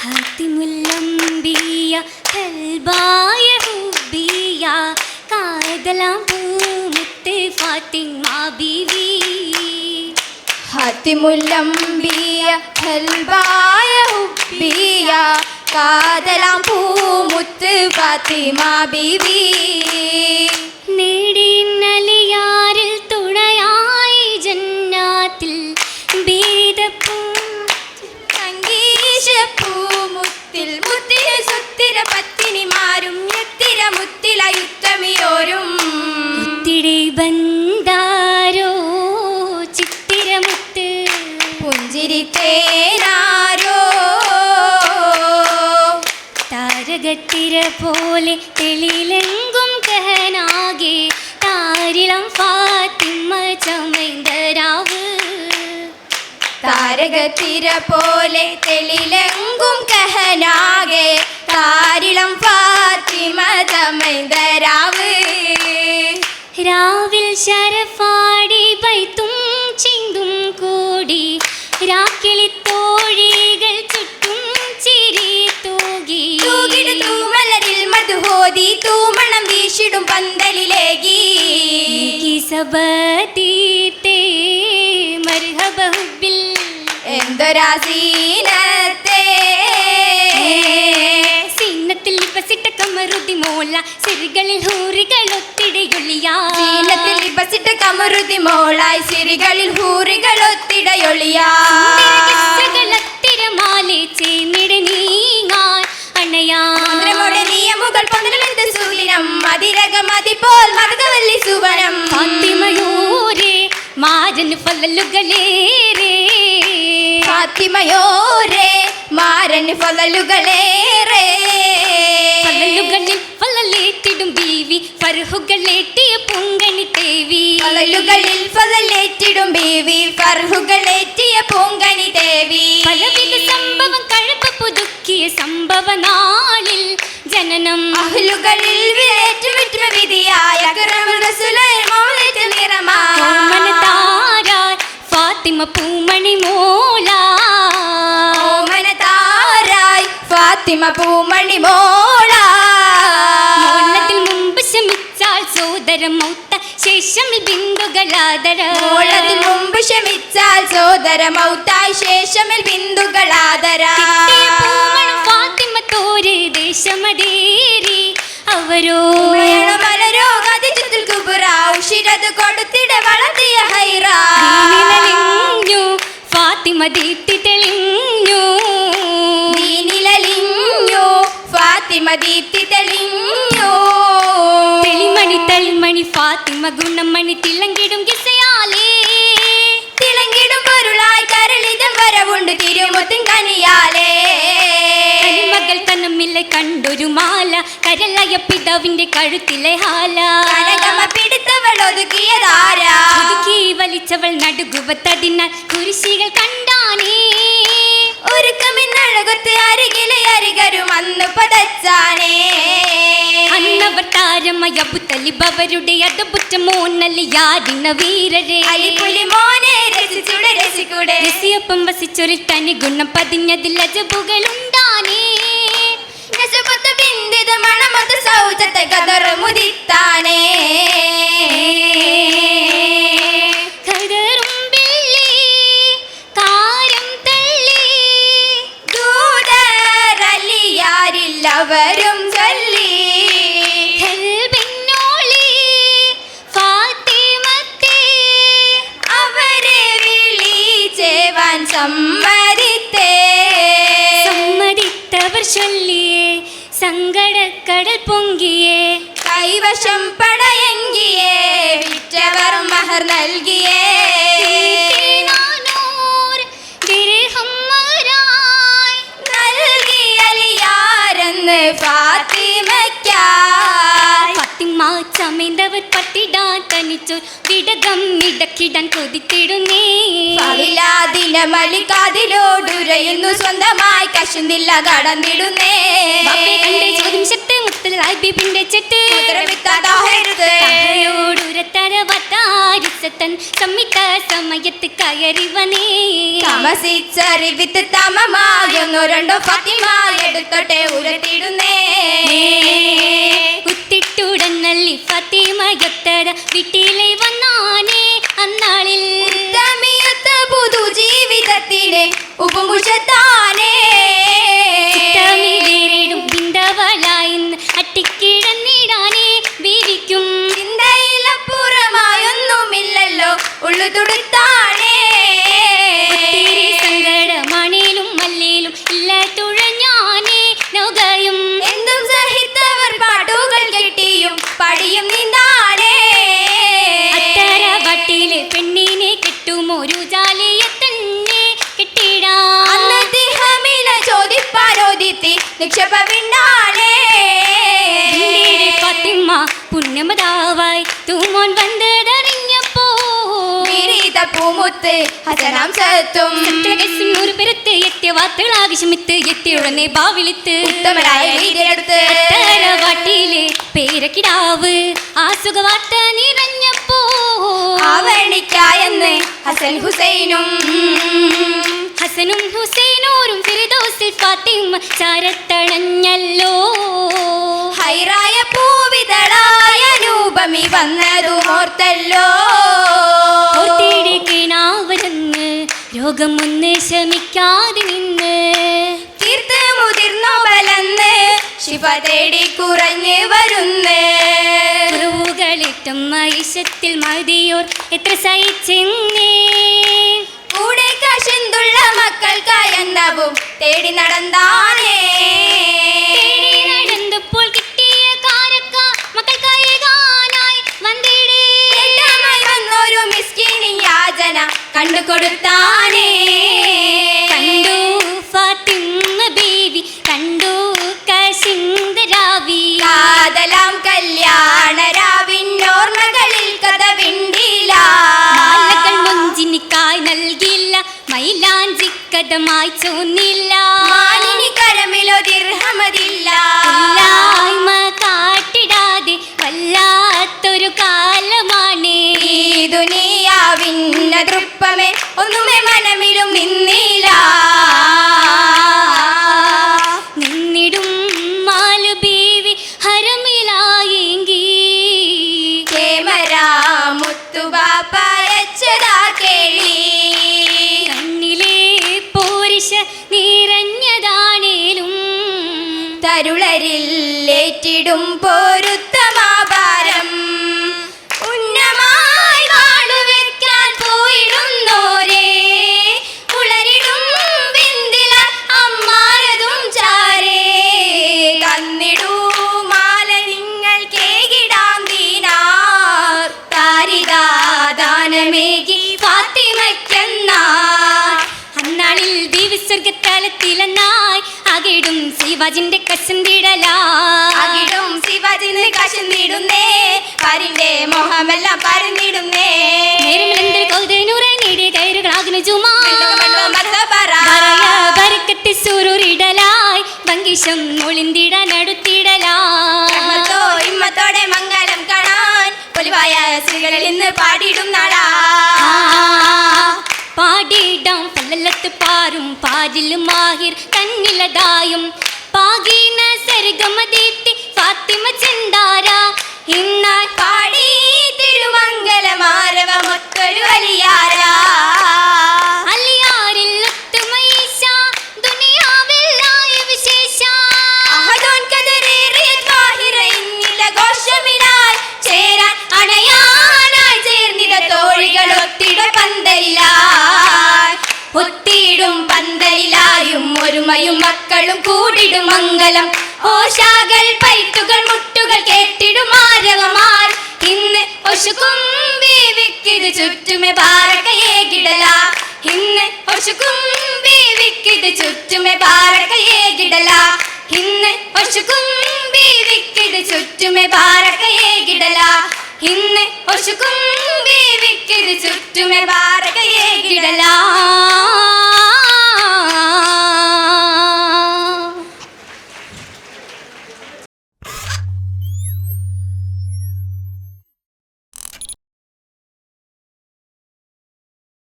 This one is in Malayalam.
ഹത്തിമുല്ലംബിയ ഹൽബായ ഹുബിയ കാതലാം പൂമുത്ത് ഫാത്തിമാ ബിവി ഹത്തിമുല്ലംബിയ ഹൽബായ ഹുബിയ കാതലാം പൂമുത്ത് ഫാത്തിമ ബീവി താരകത്തിര പോലെ തെളിലെങ്കും കഹനാകെ താരിളം ഫാത്തിമ ചമൈന്തരാവ് താരകത്തിര പോലെ തെളിലെങ്കും കഹനാകെ താരിളം ഫാത്തിമ തമൈന്തരാവ് രാവിൽ ശരഫാടി ബൈത്തും ചിന്തും കൂടി രാക്കിളി की സബതീത്തെ മർഹബ ഹുബിൽ എന്തൊരാസീനത്തെ? സീനത്തിൽ വസിട്ട കമറുതി മോല സിരികളിൽ ഹൂറികൾ ഒത്തിടയൊളിയാ സീനത്തിൽ ലിപസിട്ട കമറുതി മോളായി സിരികളിൽ ഹൂറികൾ ഒത്തിടയൊളിയാ തിരമാലെ ചേന്നിട നീങ്ങാൻ അണയാ. നിയമുകൾ പന്ത്രണ്ട് സൂലിനം മതിരകം അതിപോൽ മതകവല്ലി സുവനം. ഫാത്തിമയോരെ മാരൻ ഫലലുകളേറെ ഫലലുകളിൽ ഫലലേറ്റിടും ബീവി ഫർഹുകളേറ്റിയ പൊങ്കണി തേവി ഫലലുകളിൽ ഫലലേറ്റിടും ബീവി ഫർഹുകളേറ്റിയ പൂങ്കണി ദേവി. പലവിധ സംഭവം കഴപ്പ് പുതുക്കിയ സംഭവ നാളിൽ ജനനം. അഹ്ലുകളിൽ വിധിയായ നിറമാ. ഫാത്തിമ പൂമണി മോല. ഓമനതാരായി ഫാത്തിമ പൂമണി മോള. മോളത്തിൽ മുമ്പ് ശമിച്ചാൽ സോദരം മൗത്ത ശേഷം ബിന്ദുകളാദര. മോളതിൽ മുമ്പ് ക്ഷമിച്ചാൽ സോദര മൗത്തായി ശേഷമിൽ ബിന്ദുകളാദര. ഫാത്തിമ തോര് ദേശമതേറി അവരോ മലരോ കതിച്ചുത്തിൽ കുബുറ ഉഷിരത് കൊടുത്തിട വളർത്തിയ ഹൈറ. ഫാത്തിമ ദീപ്തി തെളിഞ്ഞു ദീനിലലിഞ്ഞു ഫാത്തിമ ദീപ്തി തെളിഞ്ഞു തെളിമണി തളിമണി ഫാത്തിമ ഗുണമണി തിളങ്ങിടും കിസയാലേ. തിളങ്ങിടും പൊരുളായി കരളിതം വരവുണ്ട് തിരുമുത്തും കനിയാലേ. മകൾ കണ്ടൊരു മാല കരളയ പിതാവിന്റെ കഴുത്തിലെ ഹാല. പിടുത്തവൾ ഒതുക്കിയതാരാ ഒതുക്കി വലിച്ചവൾ നടുകുവത്തതിനാൽ കുരിശികൾ കണ്ടാനേ അരികിലെ അരികരും അന്ന് പതച്ചാനേ. ബുത്തലിബ് അവരുടെ അതപുറ്റ മോന്നൽ യാരിന വീരരെ. അലിപുലി മോനെ രസിച്ചുടെ രസിക്കൂടെ. രസിയൊപ്പം വസിച്ചൊരു തനി ഗുണം പതിഞ്ഞതിൽ അജബുകളുണ്ടാനേ. രസപുത്ത ബിന്ദിത മണമത്ത് സൗജത്തെ കതറ മുതിത്താനേ ദൂതരലിയാരില്ലവരും ചൊല്ലി. അവരെ വിളിച്ചേവാൻ സമ്മതിത്തേ. സമ്മതിത്തവർ ചൊല്ലിയേ സങ്കടക്കടൽ പൊങ്കിയേ. കൈവശം പടയങ്കിയേ വിറ്റവർ മഹർ നൽകിയേ ചമൈന്തവർ പട്ടിടാൻ തനിച്ചോർ വിടകം ഇടക്കിടാൻ കൊതിത്തിടുന്നേ. മലിക്കാതിലോടുരയുന്നു സ്വന്തമായി കശുന്നില്ല കടന്നിടുന്നേ. ചോദ്യം ശത്ത് മുത്തലായി ബിബിന്റെ ചെട്ട്. വത്താരിസത്തൻ സമ്മിത സമയത്ത് കയറിവനേ താമസിച്ചറിവിത്ത് തമമായൊന്നു രണ്ടോ ഫാത്തിമ എടുത്തോട്ടെ ഉരത്തിടുന്നേ. ഫത്തിമയൊത്തര വീട്ടിലെ വന്നാനേ അന്നാളിൽ പുതു ജീവിതത്തിലെ ഉപമുഷത്താനേ വിരീത പൂമുത്ത് ഹസനാം സത്തും നൂറ് പെരുത്ത് എത്തിയ വാർത്തകളാവശ്യമിത്ത് എത്തിയ ഉടനെ ബാവിളിത്ത് ഉത്തമരായ രീതിയെടുത്ത് വാട്ടിയിലെ പേരക്കിടാവ് ആ സുഖവാർത്ത നിറഞ്ഞപ്പോ ആവണിക്കായെന്ന് ഹസൻ ഹുസൈനും. ഹസനും ഹുസൈനൂരും ഫിറിദോസിൽ ഫാത്തിമ ചാരത്തണഞ്ഞല്ലോ. ഹൈറായ രൂപമി വന്നതു ഓർത്തല്ലോ. ഓർത്തിടെ കിണാവരെന്ന് രോഗമൊന്ന് ശമിക്കാതെ നിന്ന്. തീർത്ത് മുതിർന്നു ബലന്ന് ശിവ തേടി കുറഞ്ഞ് വരുന്നേ. കുറവുകളേറ്റം മൈശത്തിൽ മതിയോർ എത്ര സഹിച്ചെന്നേ. കൂടെ കശന്തുള്ള മക്കൾക്കായെന്നവും തേടി നടന്നാനേ കൊടുത്താനേ കണ്ടു ഫാത്തിമ ബീവി കണ്ടു കശിന്ദരാവി കാതലാം കല്യാണ രാവിന്നോർമ്മകളിൽ കഥ വിണ്ടില്ല മാലകൾ മുഞ്ചിനിക്കായി നൽകില്ല മൈലാഞ്ചിക്കഥമായി ചോന്നില്ല ഒന്നുമേ മനമിലും നിന്നില്ല. നിന്നിടും മാലു ബീവി ഹരമിലായെങ്കി. കേമരാ മുത്തുബാപ്പയച്ചതാ കേളി. പോരിശ നിറഞ്ഞതാണേലും. തരുളരിൽ ഏറ്റിടും പൊരുത്തമാഭാരം ദിവസ്വർഗത്തലത്തിലെന്നായി അകിടും ശിവജിന്റെ കശന്തിടലാ ശിവജിന്റെ കശന്തിടുന്നേ പരിന്റെ മോഹമെല്ലാം പരന്നിടുന്നേ നേരമിലെന്തൊരു കൗതനൂറെ നേടിയ കയറുകളാകുന്ന ചുമാ സുരുറിടലായി ഭംഗിഷം ഒളിന്തിടാൻ അടുത്തിടലായി ഇമ്മത്തോടെ മംഗളം കാണാൻ പൊലിവായ സ്ത്രീകളിൽ നിന്ന് പാടിയിടും നാടാ പല്ലത്ത് പാറും പാരിലും മാഹിർ തന്നിലതായും പാകീന സർഗമദീപ്തി ഫാത്തിമ ചിന്താര. ഇന്നാൾ പാടി തിരുമംഗലമാരവമൊത്തൊരു വലിയാരാ. ചുറ്റുമേ പാറകയെ കിടലാ.